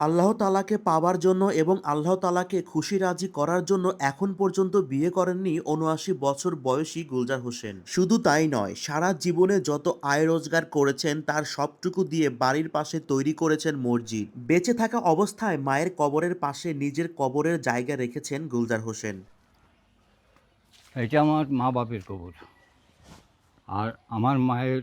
আল্লাহ তালাকে পাওয়ার জন্য এবং আল্লাহ তালাকে খুশি রাজি করার জন্য এখন পর্যন্ত বিয়ে করেননি উনআশি বছর বয়সী গুলজার হোসেন। শুধু তাই নয়, সারা জীবনে যত আয় রোজগার করেছেন তার সবটুকু দিয়ে বাড়ির পাশে তৈরি করেছেন মসজিদ। বেঁচে থাকা অবস্থায় মায়ের কবরের পাশে নিজের কবরের জায়গা রেখেছেন গুলজার হোসেন। এটা আমার মা বাপের কবর। আর আমার মায়ের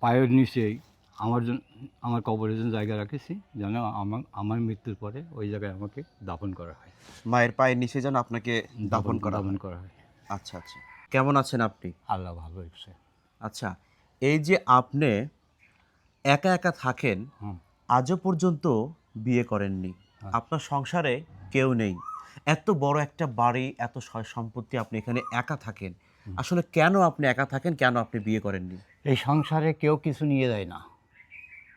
পায়ের নিচেই আমার জন্য আমার কবরের জন্য জায়গা রাখেছি যেন আমার আমার মৃত্যুর পরে ওই জায়গায় আমাকে দাফন করা হয়। মায়ের পায়ের নিচে যেন আপনাকে দাফন করা দাফন করা হয়। আচ্ছা আচ্ছা। কেমন আছেন আপনি? আল্লাহ ভালো হয়েছে আচ্ছা এই যে আপনি একা একা থাকেন আজও পর্যন্ত বিয়ে করেননি। হ্যাঁ। আপনার সংসারে কেউ নেই। এত বড় একটা বাড়ি এত সয় সম্পত্তি আপনি এখানে একা থাকেন। আসলে কেন আপনি একা থাকেন? কেন আপনি বিয়ে করেননি? এই সংসারে কেউ কিছু নিয়ে যায় না।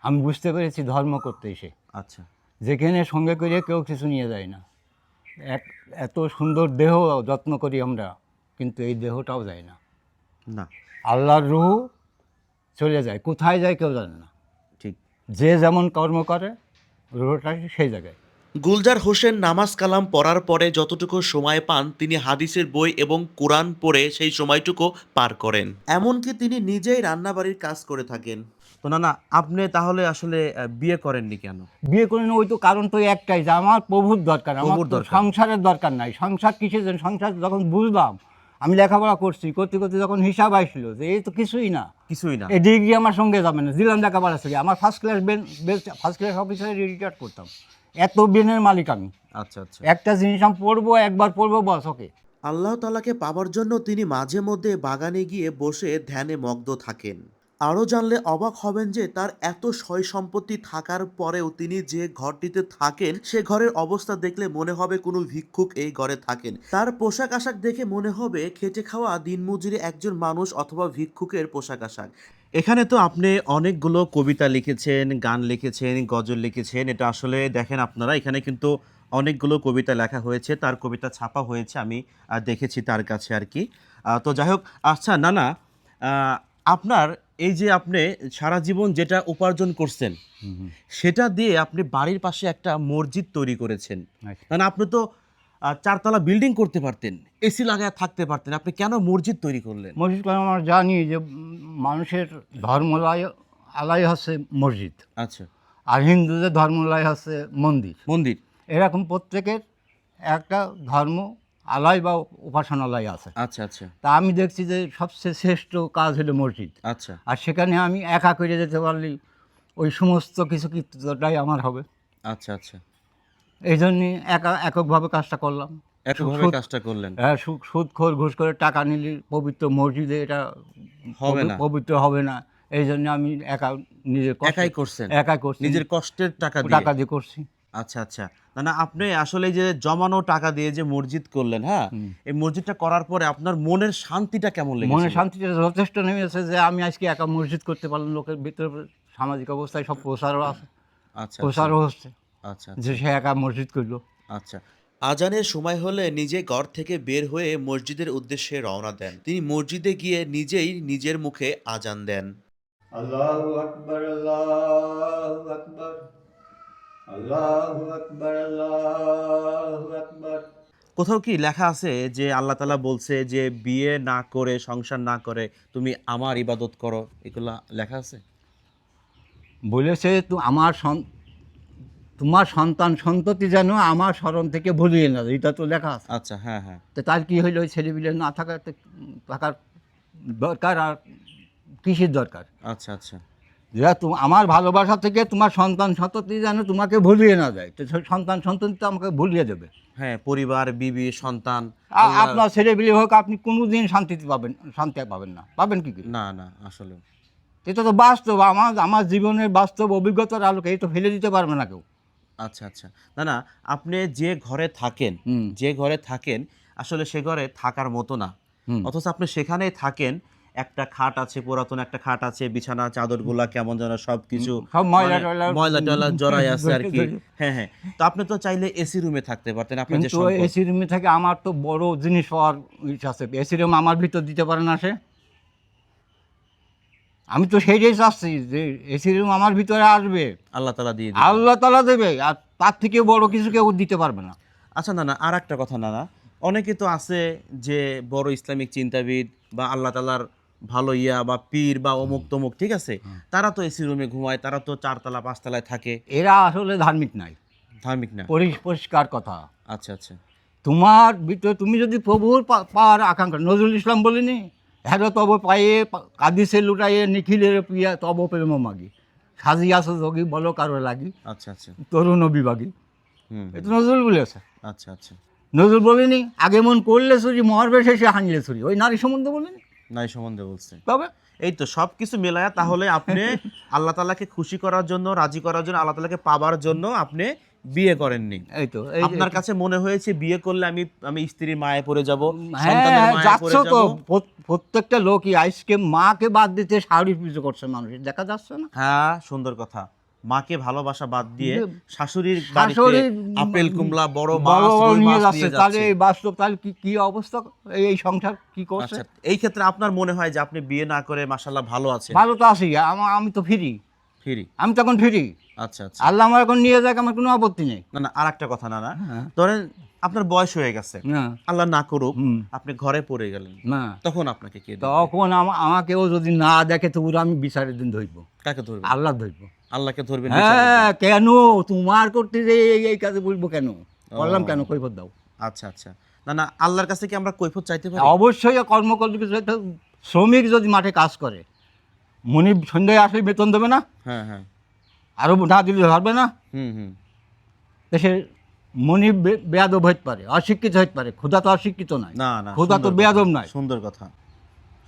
আমি বুঝতে পেরেছি ধর্ম করতে এসে। আচ্ছা। যেখানে সঙ্গে করে কেউ কিছু নিয়ে যায় না। এক এত সুন্দর দেহ যত্ন করি আমরা কিন্তু এই দেহটাও যায় না। না। আল্লাহর রুহু চলে যায় কোথায় যায় কেউ জানে না। ঠিক। যে যেমন কর্ম করে রুহটা সেই জায়গায়। গুলজার হোসেন নামাজ কালাম পড়ার পরে যতটুকু সময় পান তিনি হাদিসের বই এবং কোরআন পড়ে সেই সময়টুকু পার করেন। এমনকি তিনি নিজেই রান্নাবাড়ির কাজ করে থাকেন। তো না না আপনি তাহলে আসলে বিয়ে করেননি কেন? বিয়ে করেন ওই তো কারণ তো একটাই যে আমার প্রভুর দরকার আমার দরকার। সংসারের দরকার নাই। সংসার কিসের জন্য? সংসার যখন বুঝলাম আমি লেখাপড়া করছি করতে করতে যখন হিসাব আসলো যে এই তো কিছুই না। কিছুই না। এই ডিগ্রি আমার সঙ্গে যাবে না দিলাম লেখাপড়া থেকে আমার ফার্স্ট ক্লাস বেন ফার্স্ট ক্লাস অফিসারে রিটায়ার করতাম। এত বেনের মালিক আমি। আচ্ছা আচ্ছা। একটা জিনিস আমি পড়ব একবার পড়ব বস ওকে। আল্লাহ তালাকে পাওয়ার জন্য তিনি মাঝে মধ্যে বাগানে গিয়ে বসে ধ্যানে মগ্ন থাকেন। আরও জানলে অবাক হবেন যে তার এত সয় সম্পত্তি থাকার পরেও তিনি যে ঘরটিতে থাকেন, সে ঘরের অবস্থা দেখলে মনে হবে কোনো ভিক্ষুক এই ঘরে থাকেন। তার পোশাক আশাক দেখে মনে হবে খেটে খাওয়া দিনমজুরি একজন মানুষ অথবা ভিক্ষুকের পোশাক আশাক। এখানে তো আপনি অনেকগুলো কবিতা লিখেছেন, গান লিখেছেন, গজল লিখেছেন, এটা আসলে দেখেন আপনারা, এখানে কিন্তু অনেকগুলো কবিতা লেখা হয়েছে, তার কবিতা ছাপা হয়েছে, আমি দেখেছি তার কাছে আর কি। তো যাই হোক আচ্ছা না না আপনার এই যে আপনি সারা জীবন যেটা উপার্জন করছেন সেটা দিয়ে আপনি বাড়ির পাশে একটা মসজিদ তৈরি করেছেন। আচ্ছা। মানে আপনি তো চারতলা বিল্ডিং করতে পারতেন এসি লাগায় থাকতে পারতেন আপনি কেন মসজিদ তৈরি করলেন? মসজিদ করে আমরা জানি যে মানুষের ধর্মলয় আলাই হচ্ছে মসজিদ। আচ্ছা। আর হিন্দুদের ধর্মলয় হচ্ছে মন্দির। মন্দির। এরকম প্রত্যেকের একটা ধর্ম আলয় বা উপাসনালয় আছে। আচ্ছা আচ্ছা। তা আমি দেখছি যে সবচেয়ে শ্রেষ্ঠ কাজ হলো মসজিদ। আচ্ছা। আর সেখানে আমি একা করে যেতে পারলে ওই সমস্ত কিছু কীর্তনটাই আমার হবে। আচ্ছা আচ্ছা। এই জন্যে একা এককভাবে কাজটা করলাম। একভাবে কাজটা করলেন? হ্যাঁ সুদ সুদ ঘুষ করে টাকা নিলে পবিত্র মসজিদে এটা হবে না। পবিত্র হবে না। এই জন্য আমি একা নিজের একাই করছেন? একাই করছি। নিজের কষ্টের টাকা টাকা দিয়ে করছি। আচ্ছা আচ্ছা। না না আপনি আসলে যে জমানো টাকা দিয়ে যে মসজিদ করলেন হ্যাঁ? এই মসজিদটা করার পরে আপনার মনের শান্তিটা কেমন লেগেছে? মনের শান্তিটা যথেষ্ট নেমেছে যে আমি আজকে একা মসজিদ করতে পারলাম লোকের ভিতরে সামাজিক অবস্থায় সব প্রসারও আছে। আচ্ছা প্রচারও হচ্ছে আচ্ছা যে সে একা মসজিদ করল। আচ্ছা। আজানের সময় হলে নিজে ঘর থেকে বের হয়ে মসজিদের উদ্দেশ্যে রওনা দেন। তিনি মসজিদে গিয়ে নিজেই নিজের মুখে আজান দেন। আল্লাহু আকবার আল্লাহু আকবার আল্লাহু আকবার আল্লাহু আকবার কোথাও কি লেখা আছে যে আল্লাহ তালা বলছে যে বিয়ে না করে সংসার না করে তুমি আমার ইবাদত করো? এগুলা লেখা আছে? বলেছে তো আমার সন- তোমার সন্তান সন্ততি যেন আমার স্মরণ থেকে ভুলিয়ে না এটা তো লেখা আছে। আচ্ছা হ্যাঁ হ্যাঁ। তো তার কি হইল? ওই ছেলেপিলে না থাকার তো থাকার দরকার আর কৃষির দরকার? আচ্ছা আচ্ছা। যেটা তুমি আমার ভালোবাসা থেকে তোমার সন্তান সন্ততি যেন তোমাকে ভুলিয়ে না যায়। তো সন্তান সন্ততি তো আমাকে ভুলিয়ে দেবে। হ্যাঁ পরিবার বিবি সন্তান আপনার ছেলেপিলে হোক আপনি কোনো দিন শান্তিতে পাবেন শান্তি পাবেন না। পাবেন কি? না না আসলে। এটা তো বাস্তব। আমার আমার জীবনের বাস্তব অভিজ্ঞতার আলোকে এই তো ফেলে দিতে পারবে না কেউ। আচ্ছা আচ্ছা। না না আপনি যে ঘরে থাকেন যে ঘরে থাকেন আসলে সে ঘরে থাকার মতো না। অথচ আপনি সেখানেই থাকেন একটা খাট আছে পুরাতন একটা খাট আছে বিছানা চাদরগুলা কেমন যেন সবকিছু সব মানে ময়লা টয়লা জড়াই আছে আর কি। হ্যাঁ হ্যাঁ। তো আপনি তো চাইলে এসি রুমে থাকতে পারতেন আপনার যে এসি রুমে থেকে আমার তো বড় জিনিস হওয়ার ইচ্ছা আছে। এসি রুম আমার ভিতর দিতে পারে না সে। আমি তো সেইটাই চাচ্ছি যে এসি রুম আমার ভিতরে আসবে। আল্লাহ তালা দিয়ে আল্লাহ তালা দেবে আর তার থেকে বড় কিছু কেউ দিতে পারবে না। আচ্ছা না না আর একটা কথা না না। অনেকে তো আছে যে বড় ইসলামিক চিন্তাবিদ বা আল্লাহ তালার ভালো ইয়া বা পীর বা অমুক তমুক ঠিক আছে? তারা তো এসি রুমে ঘুমায় তারা তো চারতলা পাঁচতলায় থাকে। এরা আসলে ধার্মিক নাই। ধার্মিক না? পরি- পরিষ্কার কথা। আচ্ছা আচ্ছা। তোমার ভিতরে তুমি যদি প্রভুর পাওয়ার আকাঙ্ক্ষা নজরুল ইসলাম বলিনি? হ্যাঁ তব পায়ে কাদিসে লুটাইয়ে নিখিলের প্রিয়া তব প্রেম মাগি। সাজিয়াছ যোগী বলো কারও লাগি। আচ্ছা আচ্ছা। তরুণ বিভাগী হুম এটা নজরুল বলেছে আচ্ছা আচ্ছা। নজরুল বলেনি আগে মন করলে চুরি মহারবে শেষে হানলে চুরি ওই নারী সম্বন্ধে বলেনি? নাই সম্বন্ধে বলছে। তবে এই তো সব কিছু মেলায়া তাহলে আপনি আল্লাহ তালাকে খুশি করার জন্য রাজি করার জন্য আল্লাহ তালাকে পাবার জন্য আপনি বিয়ে করেননি। এই তো আপনার কাছে মনে হয়েছে বিয়ে করলে আমি আমি স্ত্রীর মায়ে পড়ে যাব হ্যাঁ সন্তানের মায়ে পড়ে যাচ্ছ তো। প্রত্যেকটা লোকই আজকে মাকে বাদ দিতে শাড়ি পুজো করছে মানুষ দেখা যাচ্ছে না? হ্যাঁ সুন্দর কথা। মাকে ভালোবাসা বাদ দিয়ে শাশুড়ির বাড়িতে আপেল কুমলা বড় মাছ নিয়ে যাচ্ছে তাহলে এই বাস্তব তাহলে কি কি অবস্থা? এই- সংসার কি করছে? আচ্ছা এই ক্ষেত্রে আপনার মনে হয় যে আপনি বিয়ে না করে মাশাল্লাহ ভালো আছেন? ভালো তো আছি আমি তো ফিরি। ফিরি? আমি তখন ফিরি। আচ্ছা আচ্ছা। আল্লাহ আমার এখন নিয়ে যাক আমার কোনো আপত্তি নেই। না না আর একটা কথা না না। হ্যাঁ। ধরেন আপনার বয়স হয়ে গেছে। আল্লাহ না করুক আপনি ঘরে পড়ে গেলেন। না। তখন আপনাকে কে তখন আমাকেও যদি না দেখে তবু আমি বিচারের দিন ধরবো। কাকে ধরবেন আল্লাহ ধরবো। আল্লাহকে ধরবেন হ্যাঁ কেন? তোমার করতে যে এই- কাজে বলব কেন? বললাম কেন? কৈফত দাও। আচ্ছা আচ্ছা। না না আল্লাহর কাছে কি আমরা কৈফত চাইতে পারি? অবশ্যই কর্মকর্তা শ্রমিক যদি মাঠে কাজ করে মনি সন্ধ্যায় আসলে বেতন দেবে না? হ্যাঁ হ্যাঁ। আরও না দিলে ধরবে না? হুম হুম। মনি বেয়াদব হইতে পারে অশিক্ষিত হইতে পারে। ক্ষুধা তো অশিক্ষিত নয়। না না ক্ষুধা তো বেয়াদব নয়। সুন্দর কথা।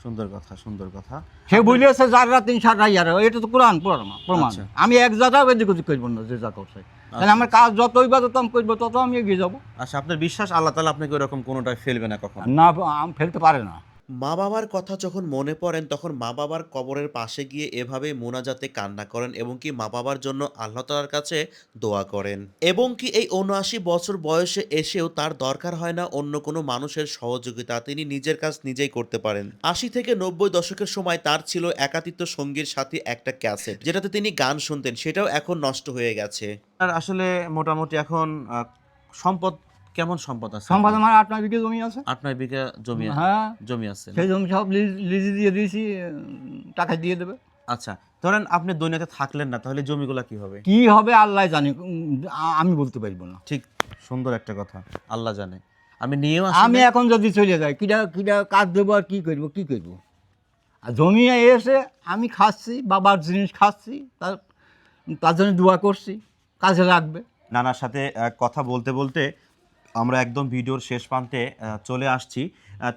সুন্দর কথা সুন্দর কথা। সে বুঝিয়েছে যার রাত তিন সাত ইয়ার এটা তো কোরআন প্রমাণ প্রমাণ। আচ্ছা। আমি এক জায়গা এদিক ওদিক করব না যে যা করছে। তাহলে আমার কাজ যতই বা তত আমি করব তত আমি এগিয়ে যাব। আচ্ছা আপনার বিশ্বাস আল্লাহ তালা আপনাকে ওরকম কোনোটা ফেলবে না কখন? না আম ফেলতে পারে না। মা বাবার কথা যখন মনে পড়েন, তখন মা বাবার কবরের পাশে গিয়ে এভাবে মোনাজাতে কান্না করেন এবং কি মা বাবার জন্য আল্লাহ তালার কাছে দোয়া করেন। এবং কি এই উনআশি বছর বয়সে এসেও তার দরকার হয় না অন্য কোনো মানুষের সহযোগিতা, তিনি নিজের কাজ নিজেই করতে পারেন। আশি থেকে নব্বই দশকের সময় তার ছিল একাতিত্ব সঙ্গীর সাথে একটা ক্যাসেট, যেটাতে তিনি গান শুনতেন, সেটাও এখন নষ্ট হয়ে গেছে। আর আসলে মোটামুটি এখন সম্পদ কেমন সম্পদ আছে? সম্পাদ আমার আট নয় বিঘে জমি আছে। আট নয় বিঘা জমি হ্যাঁ। জমি আছে সেই জমি সব লিজ- দিয়ে দিয়েছি টাকা দিয়ে দেবে। আচ্ছা ধরেন আপনি দুনিয়াতে থাকলেন না তাহলে জমিগুলো কি হবে? কি হবে আল্লাহ জানি আমি বলতে পারব না। ঠিক সুন্দর একটা কথা আল্লাহ জানে। আমি নিয়েও আমি এখন যদি চলে যাই কিটা কিটা কাজ দেবো আর কী করব কী করব? আর জমি এসে আমি খাচ্ছি বাবার জিনিস খাচ্ছি তার তার জন্য দোয়া করছি কাজে লাগবে। নানার সাথে কথা বলতে বলতে আমরা একদম ভিডিওর শেষ প্রান্তে চলে আসছি।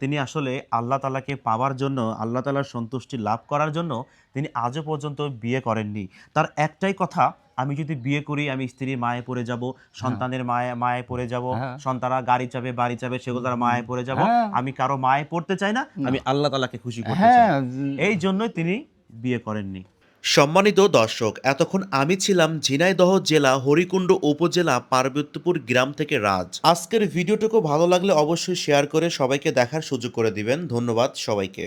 তিনি আসলে আল্লাহ তালাকে পাওয়ার জন্য আল্লাহ তালার সন্তুষ্টি লাভ করার জন্য তিনি আজও পর্যন্ত বিয়ে করেননি। তার একটাই কথা আমি যদি বিয়ে করি আমি স্ত্রীর মায়ে পড়ে যাব সন্তানের মায়ে মায়ে পড়ে যাব হ্যাঁ। সন্তানরা গাড়ি চাবে বাড়ি চাবে সেগুলো তারা মায়ে পড়ে যাব। হ্যাঁ। আমি কারও মায়ে পড়তে চাই না আমি আল্লাহ তালাকে খুশি করতে চাই। হ্যাঁ এই জন্যই তিনি বিয়ে করেননি। সম্মানিত দর্শক, এতক্ষণ আমি ছিলাম ঝিনাইদহ জেলা হরিকুণ্ড উপজেলা পার্বত্যপুর গ্রাম থেকে রাজ। আজকের ভিডিওটুকু ভালো লাগলে অবশ্যই শেয়ার করে সবাইকে দেখার সুযোগ করে দিবেন। ধন্যবাদ সবাইকে।